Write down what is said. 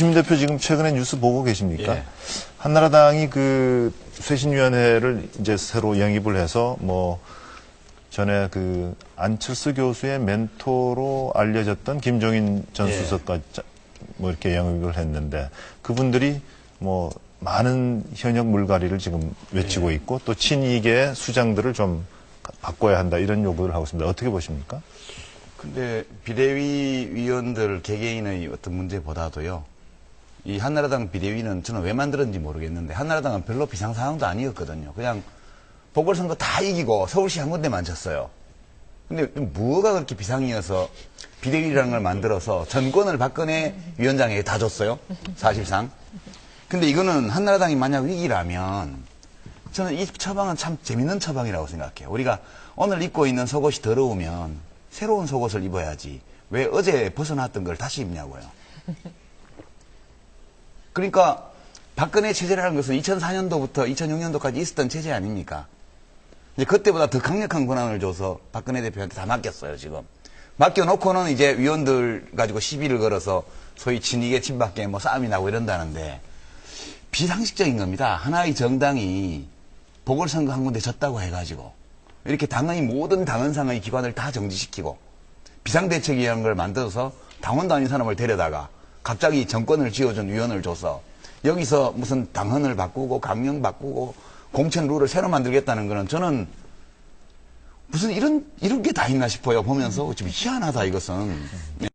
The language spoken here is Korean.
유시민 대표 지금 최근에 뉴스 보고 계십니까? 예. 한나라당이 그 쇄신위원회를 이제 새로 영입을 해서 뭐 전에 그 안철수 교수의 멘토로 알려졌던 김종인 전 예. 수석까지 짜- 뭐 이렇게 영입을 했는데 그분들이 뭐 많은 현역 물갈이를 지금 외치고 있고 또 친이계의 수장들을 좀 바꿔야 한다 이런 요구를 하고 있습니다. 어떻게 보십니까? 근데 비대위 위원들 개개인의 어떤 문제보다도요. 이 한나라당 비대위는 저는 왜 만들었는지 모르겠는데 한나라당은 별로 비상 상황도 아니었거든요. 그냥 보궐선거 다 이기고 서울시 한 군데만 졌어요. 근데 뭐가 그렇게 비상이어서 비대위라는 걸 만들어서 전권을 박근혜 위원장에게 다 줬어요. 사실상. 근데 이거는 한나라당이 만약 위기라면 저는 이 처방은 참 재밌는 처방이라고 생각해요. 우리가 오늘 입고 있는 속옷이 더러우면 새로운 속옷을 입어야지. 왜 어제 벗어났던 걸 다시 입냐고요. 그러니까 박근혜 체제라는 것은 2004년도부터 2006년도까지 있었던 체제 아닙니까? 이제 그때보다 더 강력한 권한을 줘서 박근혜 대표한테 다 맡겼어요, 지금. 맡겨놓고는 이제 위원들 가지고 시비를 걸어서 소위 진이계 친박계 뭐 싸움이 나고 이런다는데 비상식적인 겁니다. 하나의 정당이 보궐선거 한 군데 졌다고 해가지고 이렇게 당의 모든 당헌상의 기관을 다 정지시키고 비상대책이라는 걸 만들어서 당원도 아닌 사람을 데려다가 갑자기 정권을 쥐어준 위원을 줘서 여기서 무슨 당헌을 바꾸고 강령 바꾸고 공천 룰을 새로 만들겠다는 거는 저는 무슨 이런 이런 게 다 있나 싶어요. 보면서 좀 희한하다 이것은